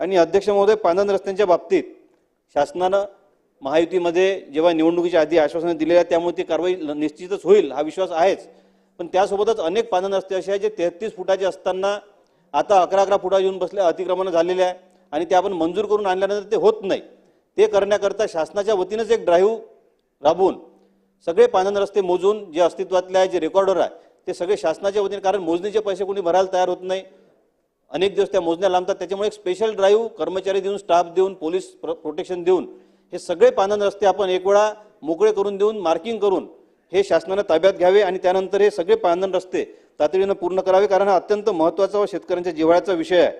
आणि अध्यक्ष महोदय पांधन रस्त्यांच्या बाबतीत शासनानं महायुतीमध्ये जेव्हा निवडणुकीच्या आधी आश्वासनं दिलेल्या त्यामुळे ती कारवाई ल- निश्चितच होईल हा विश्वास आहेच. पण त्यासोबतच अनेक पांधन रस्ते असे आहेत जे तेहतीस फुटाचे असताना आता अकरा अकरा फुटा येऊन बसले अतिक्रमण झालेले आहे आणि ते आपण मंजूर करून आणल्यानंतर ते होत नाही. ते करण्याकरता शासनाच्या वतीनंच एक ड्राईव्ह राबवून सगळे पानन रस्ते मोजून जे अस्तित्वातले आहे जे रेकॉर्डर आहे ते सगळे शासनाच्या वतीने कारण मोजणीचे पैसे कोणी भरायला तयार होत नाही. अनेक दिवस त्या मोजण्या लांबतात. त्याच्यामुळे एक स्पेशल ड्राईव्ह कर्मचारी देऊन स्टाफ देऊन पोलीस प्र प्रोटेक्शन देऊन हे सगळे पानन रस्ते आपण एक वेळा मोकळे करून देऊन मार्किंग करून हे शासनानं ताब्यात घ्यावे आणि त्यानंतर हे सगळे पानन रस्ते तातडीनं पूर्ण करावे. कारण हा अत्यंत महत्त्वाचा व शेतकऱ्यांच्या जिव्हाळ्याचा विषय आहे.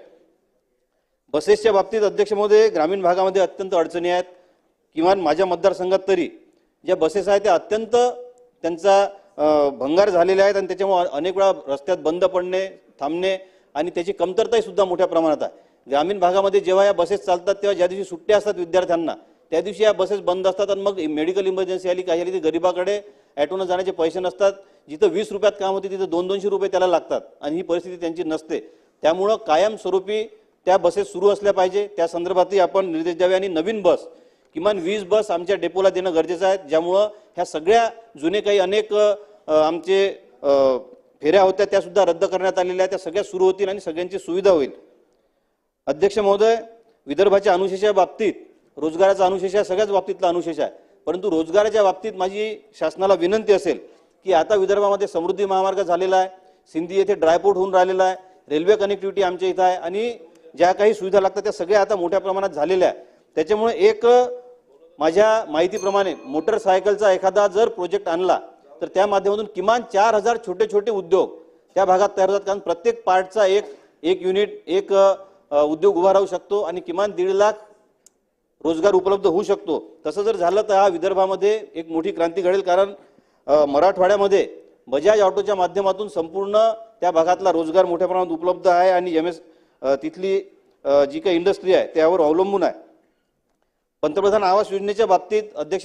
बसेसच्या बाबतीत अध्यक्ष महोदय ग्रामीण भागामध्ये अत्यंत अडचणी आहेत. किमान माझ्या मतदारसंघात तरी ज्या बसेस आहेत त्या अत्यंत त्यांचा भंगार झालेल्या आहेत आणि त्याच्यामुळे अनेक वेळा रस्त्यात बंद पडणे थांबणे आणि त्याची कमतरताही सुद्धा मोठ्या प्रमाणात आहे. ग्रामीण भागामध्ये जेव्हा या बसेस चालतात तेव्हा ज्या दिवशी सुट्ट्या असतात विद्यार्थ्यांना त्या दिवशी या बसेस बंद असतात आणि मग मेडिकल इमर्जन्सी आली काही आली ती गरिबाकडे ॲटोनं जाण्याचे पैसे नसतात. जिथं वीस रुपयात काम होते तिथं दोन दोनशे रुपये त्याला लागतात आणि ही परिस्थिती त्यांची नसते. त्यामुळं कायमस्वरूपी त्या बसेस सुरू असल्या पाहिजे. त्या संदर्भातही आपण निर्देश द्यावे आणि नवीन बस किमान वीस बस आमच्या डेपोला देणं गरजेचं आहे. ज्यामुळं ह्या सगळ्या जुने काही अनेक आमचे फेऱ्या होत्या त्या सुद्धा रद्द करण्यात आलेल्या आहेत. त्या सगळ्या सुरू होतील आणि सगळ्यांची सुविधा होईल. अध्यक्ष महोदय विदर्भाच्या अनुशेषा बाबतीत रोजगाराचा अनुशेष आहे सगळ्याच बाबतीतला अनुशेष आहे. परंतु रोजगाराच्या बाबतीत माझी शासनाला विनंती असेल की आता विदर्भामध्ये समृद्धी महामार्ग झालेला आहे. सिंधी येथे ड्रायपोर्ट होऊन राहिलेला आहे. रेल्वे कनेक्टिव्हिटी आमच्या इथं आहे. आणि ज्या काही सुविधा लागतात त्या सगळ्या आता मोठ्या प्रमाणात झालेल्या आहे त्याच्यामुळे एक माझ्या माहितीप्रमाणे मोटरसायकलचा एखादा जर प्रोजेक्ट आणला तर त्या माध्यमातून किमान चार हजार छोटे छोटे उद्योग त्या भागात तयार होतात. कारण प्रत्येक पार्टचा एक एक युनिट एक उद्योग उभा राहू शकतो आणि किमान दीड लाख रोजगार उपलब्ध होऊ शकतो. तसं जर झालं तर हा विदर्भामध्ये एक मोठी क्रांती घडेल. कारण मराठवाड्यामध्ये बजाज ऑटोच्या माध्यमातून संपूर्ण त्या भागातला रोजगार मोठ्या प्रमाणात उपलब्ध आहे आणि एम एस तिथली जी काही इंडस्ट्री आहे त्यावर अवलंबून आहे. पंतप्रधान आवास योजनेच्या बाबतीत अध्यक्ष